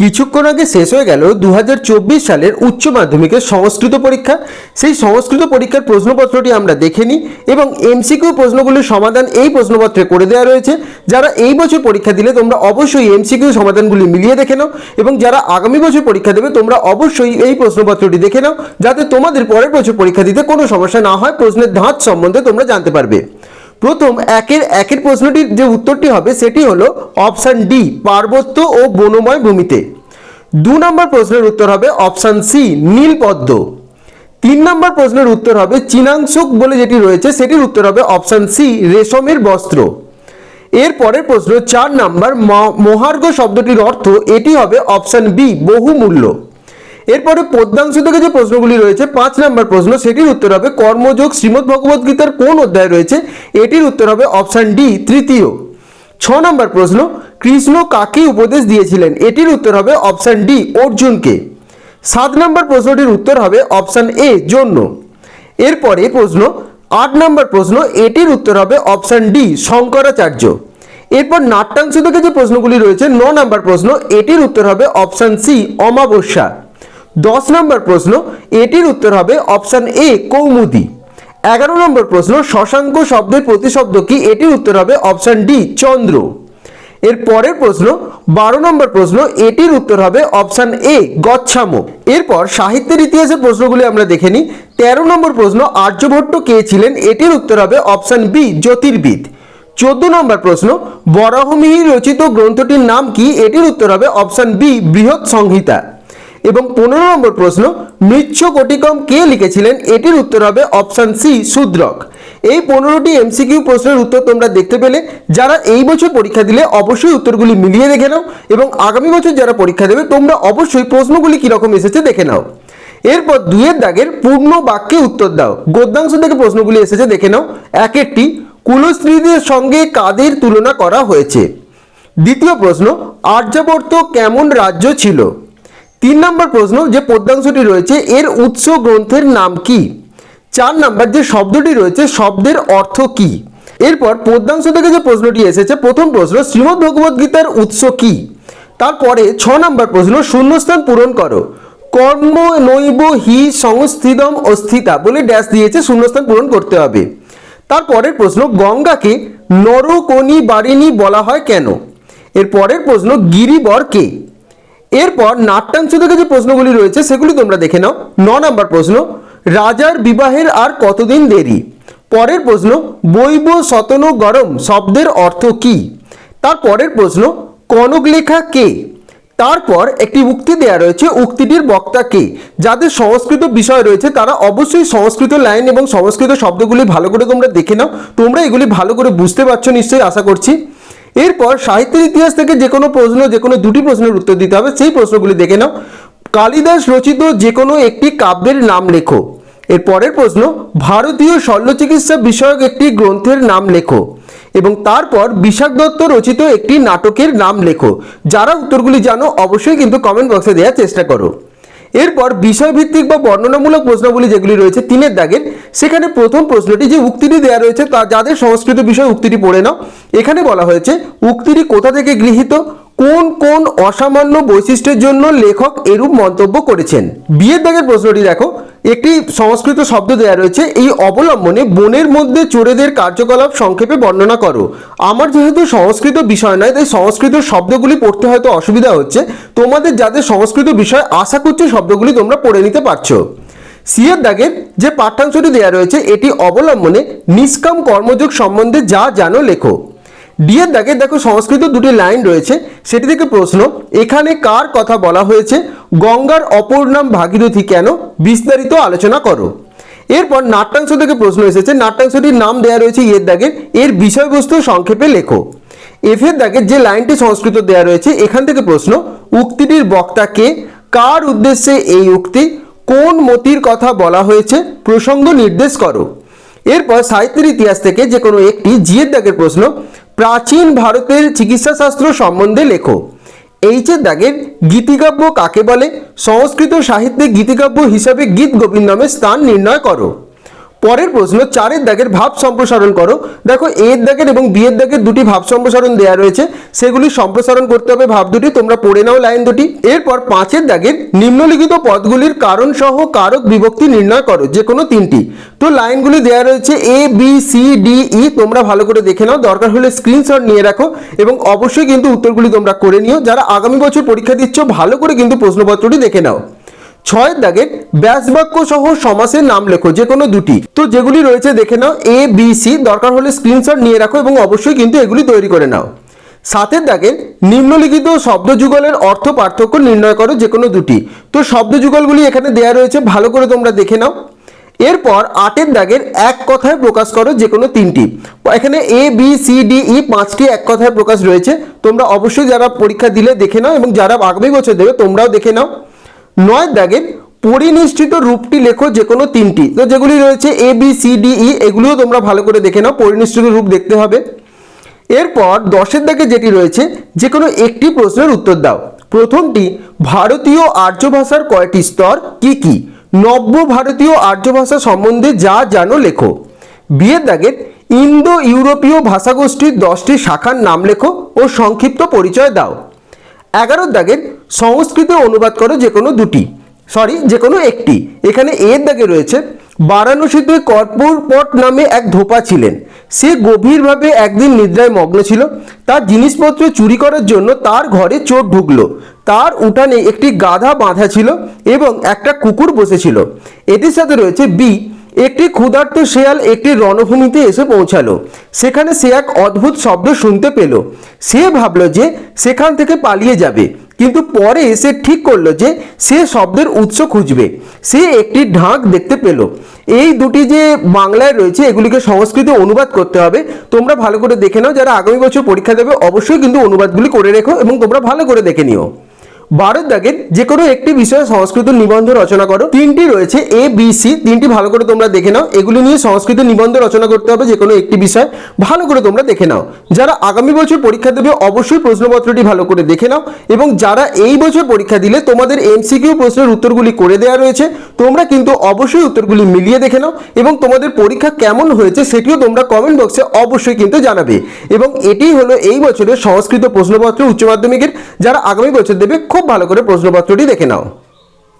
কিছুক্ষণ আগে শেষ হয়ে গেল দু হাজার চব্বিশ সালের উচ্চ মাধ্যমিকের সংস্কৃত পরীক্ষা। সেই সংস্কৃত পরীক্ষার প্রশ্নপত্রটি আমরা দেখে নিই এবং এমসিকিউ প্রশ্নগুলির সমাধান এই প্রশ্নপত্রে করে দেওয়া রয়েছে। যারা এই বছর পরীক্ষা দিলে তোমরা অবশ্যই এমসিকিউ সমাধানগুলি মিলিয়ে দেখে নাও এবং যারা আগামী বছর পরীক্ষা দেবে তোমরা অবশ্যই এই প্রশ্নপত্রটি দেখে নাও যাতে তোমাদের পরের বছর পরীক্ষা দিতে কোনো সমস্যা না হয়, প্রশ্নের ধাঁচ সম্বন্ধে তোমরা জানতে পারবে। প্রথম একের একের প্রশ্নটির যে উত্তরটি হবে সেটি হলো অপশান ডি, পার্বত্য ও বনময় ভূমিতে। দু নম্বর প্রশ্নের উত্তর হবে অপশান সি, নীলপদ্ম। তিন নম্বর প্রশ্নের উত্তর হবে চীনাংশুক বলে যেটি রয়েছে, সেটির উত্তর হবে অপশান সি, রেশমের বস্ত্র। এর পরের প্রশ্ন, চার নাম্বার মহার্ঘ শব্দটির অর্থ, এটি হবে অপশান বি, বহুমূল্য। এরপরে পদ্মাংশ থেকে যে প্রশ্নগুলি রয়েছে, পাঁচ নাম্বার প্রশ্ন, সেটির উত্তর হবে কর্মযোগ শ্রীমদ্ ভগবদ গীতার কোন অধ্যায় রয়েছে? এটির উত্তর হবে অপশান ডি তৃতীয়। ছ নম্বর প্রশ্ন, কৃষ্ণ কাকে উপদেশ দিয়েছিলেন? এটির উত্তর হবে অপশান ডি অর্জুনকে। সাত নম্বর প্রশ্নটির উত্তর হবে অপশান এ জন্য। এরপরে প্রশ্ন, আট নম্বর প্রশ্ন, এটির উত্তর হবে অপশান ডি শঙ্করাচার্য। এরপর নাট্যাংশ থেকে যে প্রশ্নগুলি রয়েছে, ন নম্বর প্রশ্ন, এটির উত্তর হবে অপশান সি অমাবস্যা। দশ নম্বর প্রশ্ন, এটির উত্তর হবে অপশান এ, কৌমুদি। এগারো নম্বর প্রশ্ন, শশাঙ্ক শব্দের প্রতিশব্দ কি? এটির উত্তর হবে অপশান ডি, চন্দ্র। এর পরের প্রশ্ন, বারো নম্বর প্রশ্ন, এটির উত্তর হবে অপশান এ, গচ্ছাম। এরপর সাহিত্যের ইতিহাসের প্রশ্নগুলি আমরা দেখে নিই। তেরো নম্বর প্রশ্ন, আর্যভট্ট কে ছিলেন? এটির উত্তর হবে অপশান বি, জ্যোতির্বিদ। চোদ্দ নম্বর প্রশ্ন বরাহমিহি রচিত গ্রন্থটির নাম কি? এটির উত্তর হবে অপশান বি, বৃহৎ সংহিতা। এবং পনেরো নম্বর প্রশ্ন, মৃচ্ছ কটিকম কে লিখেছিলেন? এটির উত্তর হবে অপশান সি শূদ্রক। এই পনেরোটি এমসিকিউ প্রশ্নের উত্তর তোমরা দেখতে পেলে। যারা এই বছর পরীক্ষা দিলে অবশ্যই উত্তরগুলি মিলিয়ে দেখে নাও এবং আগামী বছর যারা পরীক্ষা দেবে, তোমরা অবশ্যই প্রশ্নগুলি কীরকম এসেছে দেখে নাও। এরপর দুইয়ের দাগের পূর্ণ বাক্যে উত্তর দাও। গদ্যাংশ থেকে প্রশ্নগুলি এসেছে দেখে নাও। এক একটি কুলস্ত্রীদের সঙ্গে কাদের তুলনা করা হয়েছে? দ্বিতীয় প্রশ্ন, আর্যাবর্ত কেমন রাজ্য ছিল? তিন নম্বর প্রশ্ন, যে পদ্যাংশটি রয়েছে, এর উৎস গ্রন্থের নাম কি? চার নাম্বার, যে শব্দটি রয়েছে, শব্দের অর্থ কি? এরপর পদ্যাংশ থেকে যে প্রশ্নটি এসেছে, প্রথম প্রশ্ন, শ্রীমদ্ ভগবদ গীতার উৎস কি? তারপরে ছ নম্বর প্রশ্ন, শূন্যস্থান পূরণ করো। কর্ম নৈব হি সংস্থিতম অস্থিতা বলে ড্যাশ দিয়েছে, শূন্যস্থান পূরণ করতে হবে। তারপরের প্রশ্ন, গঙ্গাকে নরকনি বারিণী বলা হয় কেন? এর পরের প্রশ্ন, গিরিবর কে? এরপর নাট্যাংশ থেকে যে প্রশ্নগুলি রয়েছে, সেগুলি তোমরা দেখে নাও। ন নম্বর প্রশ্ন, রাজার বিবাহের আর কতদিন দেরি? পরের প্রশ্ন, বৈব সতন গরম শব্দের অর্থ কি? তার পরের প্রশ্ন, কনক লেখা কে? তারপর একটি উক্তি দেওয়া রয়েছে, উক্তিটির বক্তা কে? যাদের সংস্কৃত বিষয় রয়েছে, তারা অবশ্যই সংস্কৃত লাইন এবং সংস্কৃত শব্দগুলি ভালো করে তোমরা দেখে নাও। তোমরা এগুলি ভালো করে বুঝতে পারছ নিশ্চয়ই, আশা করছি। এরপর সাহিত্যের ইতিহাস থেকে যে কোনো প্রশ্ন, যে কোনো দুটি প্রশ্নের উত্তর দিতে হবে। সেই প্রশ্নগুলি দেখে নাও। কালিদাস রচিত যে কোনো একটি কাব্যের নাম লেখো। এর পরের প্রশ্ন, ভারতীয় শল্য চিকিৎসা বিষয়ক একটি গ্রন্থের নাম লেখো এবং তারপর বিশাখ দত্ত রচিত একটি নাটকের নাম লেখো। যারা উত্তরগুলি জানো, অবশ্যই কিন্তু কমেন্ট বক্সে দেওয়ার চেষ্টা করো। এরপর বিষয়ভিত্তিক বা বর্ণনামূলক প্রশ্নগুলি যেগুলি রয়েছে তিনের দাগের, সেখানে প্রথম প্রশ্নটি যে উক্তিটি দেওয়া রয়েছে তা যাদের সংস্কৃত বিষয় উক্তিটি পড়ে নাও, এখানে বলা হয়েছে, উক্তিটি কোথা থেকে গৃহীত? কোন কোন অসামান্য বৈশিষ্ট্যের জন্য লেখক এরূপ মন্তব্য করেছেন? বিয়ের দাগের প্রশ্নটি দেখো। একটি সংস্কৃত শব্দ দেওয়া রয়েছে, এই অবলম্বনে বনের মধ্যে চোরেদের কার্যকলাপ সংক্ষেপে বর্ণনা করো। আমার যেহেতু সংস্কৃত বিষয় নয়, তাই সংস্কৃত শব্দগুলি পড়তে হয়তো অসুবিধা হচ্ছে। তোমাদের যাদের সংস্কৃত বিষয়, আশা করছি শব্দগুলি তোমরা পড়ে নিতে পারছ। সিয়ের দাগের যে পাঠ্যাংশটি দেওয়া রয়েছে, এটি অবলম্বনে নিষ্কাম কর্মযোগ সম্বন্ধে যা জানো লেখো। ডিয়ের দাগে দেখো সংস্কৃত দুটি লাইন রয়েছে, সেটি থেকে প্রশ্ন, এখানে কার কথা বলা হয়েছে, গঙ্গার অপর নাম ভাগীরথী কেন, বিস্তারিত আলোচনা করো। এরপর নাট্যাংশ থেকে প্রশ্ন এসেছে, নাট্যাংশটির নাম দেওয়া রয়েছে ইয়ের দাগের এর বিষয়বস্তু সংক্ষেপে লেখো। এফের দাগের যে লাইনটি সংস্কৃত দেওয়া রয়েছে, এখান থেকে প্রশ্ন, উক্তিটির বক্তা কে, কার উদ্দেশ্যে এই উক্তি, কোন মতির কথা বলা হয়েছে, প্রসঙ্গ নির্দেশ করো। এরপর সাহিত্যের ইতিহাস থেকে যে কোনো একটি জিয়ের দাগের প্রশ্ন প্রাচীন ভারতের চিকিৎসাশাস্ত্র সম্বন্ধে লেখো। এইচের দাগের গীতিকাব্য কাকে বলে? সংস্কৃত সাহিত্যে গীতিকাব্য হিসাবে গীত গোবিন্দমের স্থান নির্ণয় করো। পরের প্রশ্ন, চারের দাগের ভাব সম্প্রসারণ করো। দেখো এর দাগের এবং বি এর দাগের দুটি ভাব সম্প্রসারণ দেওয়া রয়েছে। সেগুলি সম্প্রসারণ করতে হবে ভাব দুটি। তোমরা পড়ে নাও লাইন দুটি। এরপর পাঁচের দাগের নিম্নলিখিত পদগুলির কারণ সহ কারক বিভক্তি নির্ণয় করো যে কোনো তিনটি। তো লাইনগুলি দেওয়া রয়েছে A, B, C, D, E. তোমরা ভালো করে দেখে নাও। দরকার হলে স্ক্রিনশট নিয়ে রাখো এবং অবশ্যই কিন্তু উত্তরগুলি তোমরা করে নিও। যারা আগামী বছর পরীক্ষা দিচ্ছ, ভালো করে কিন্তু প্রশ্নপত্রটি দেখে নাও। ছয়ের দাগে ব্যাস বাক্য সহ সমাসের নাম লেখো, যে কোনো দুটি। তো যেগুলি রয়েছে দেখে নাও এ বি সি দরকার হলে স্ক্রিনশট নিয়ে রাখো এবং অবশ্যই কিন্তু এগুলি তৈরি করে নাও। সাতের দাগে নিম্নলিখিত শব্দ যুগলের অর্থ পার্থক্য নির্ণয় করো, যে কোনো দুটি। তো শব্দ যুগলগুলি এখানে দেওয়া রয়েছে, ভালো করে তোমরা দেখে নাও। এরপর আটের দাগের এক কথায় প্রকাশ করো, যে কোনো তিনটি। এখানে A B C D E পাঁচটি এক কথায় প্রকাশ রয়েছে। তোমরা অবশ্যই যারা পরীক্ষা দিলে দেখে নাও এবং যারা আগামী বছর দেবে তোমরাও দেখে নাও। নয় দাগের পরিনিষ্ঠিত রূপটি লেখো যে কোনো তিনটি। তো যেগুলি রয়েছে A B C D E এগুলিও তোমরা ভালো করে দেখে নাও, পরিনিষ্ঠিত রূপ দেখতে হবে। এরপর দশের দাগে যেটি রয়েছে যে কোনো একটি প্রশ্নের উত্তর দাও। প্রথমটি, ভারতীয় আর্য ভাষার কয়টি স্তর, কি কি? নব্য ভারতীয় আর্য ভাষা সম্বন্ধে যা জানো লেখো। বিয়ের দাগের ইন্দো ইউরোপীয় ভাষাগোষ্ঠীর দশটি শাখার নাম লেখো ও সংক্ষিপ্ত পরিচয় দাও। এগারোর দাগের সংস্কৃতে অনুবাদ করো যে কোনো দুটি সরি যে কোনো একটি। এখানে এর দাগে রয়েছে, বারাণসীতে কর্পূরপট নামে এক ধোপা ছিলেন। সে গভীরভাবে একদিন নিদ্রায় মগ্ন ছিল। তার জিনিসপত্র চুরি করার জন্য তার ঘরে চোর ঢুকলো। তার উঠানে একটি গাধা বাঁধা ছিল এবং একটা কুকুর বসেছিল এটির সাথে রয়েছে বি একটি ক্ষুধার্ত শেয়াল একটি রণভূমিতে এসে পৌঁছালো। সেখানে সে এক অদ্ভুত শব্দ শুনতে পেল। সে ভাবলো যে সেখান থেকে পালিয়ে যাবে। কিন্তু পরে সে ঠিক করল যে সে শব্দের উৎস খুঁজবে। সে একটি ঢাক দেখতে পেল। এই দুটি যে বাংলায় রয়েছে, এগুলিকে সংস্কৃতে অনুবাদ করতে হবে। তোমরা ভালো করে দেখে নাও, যারা আগামী বছর পরীক্ষা দেবে, অবশ্যই কিন্তু অনুবাদগুলি করে রেখো এবং তোমরা ভালো করে দেখে নিও। দাগের যে কোনো একটি বিষয়ে সংস্কৃত নিবন্ধ রচনা করো। তিনটি রয়েছে এ বি সি তিনটি ভালো করে তোমরা দেখে নাও। এগুলি নিয়ে সংস্কৃত নিবন্ধ রচনা করতে হবে যে কোনো একটি বিষয়। ভালো করে তোমরা দেখে নাও। যারা আগামী বছর পরীক্ষা দেবে অবশ্যই প্রশ্নপত্রটি ভালো করে দেখে নাও এবং যারা এই বছর পরীক্ষা দিলে তোমাদের এমসিকিউ প্রশ্নের উত্তরগুলি করে দেওয়া রয়েছে। তোমরা কিন্তু অবশ্যই উত্তরগুলি মিলিয়ে দেখে নাও এবং তোমাদের পরীক্ষা কেমন হয়েছে সেটিও তোমরা কমেন্ট বক্সে অবশ্যই কিন্তু জানাবে। এবং এটি হলো এই বছরের সংস্কৃত প্রশ্নপত্র উচ্চ মাধ্যমিকের। যারা আগামী বছর দেবে খুব ভালো করে প্রশ্নপত্রটি দেখে নাও।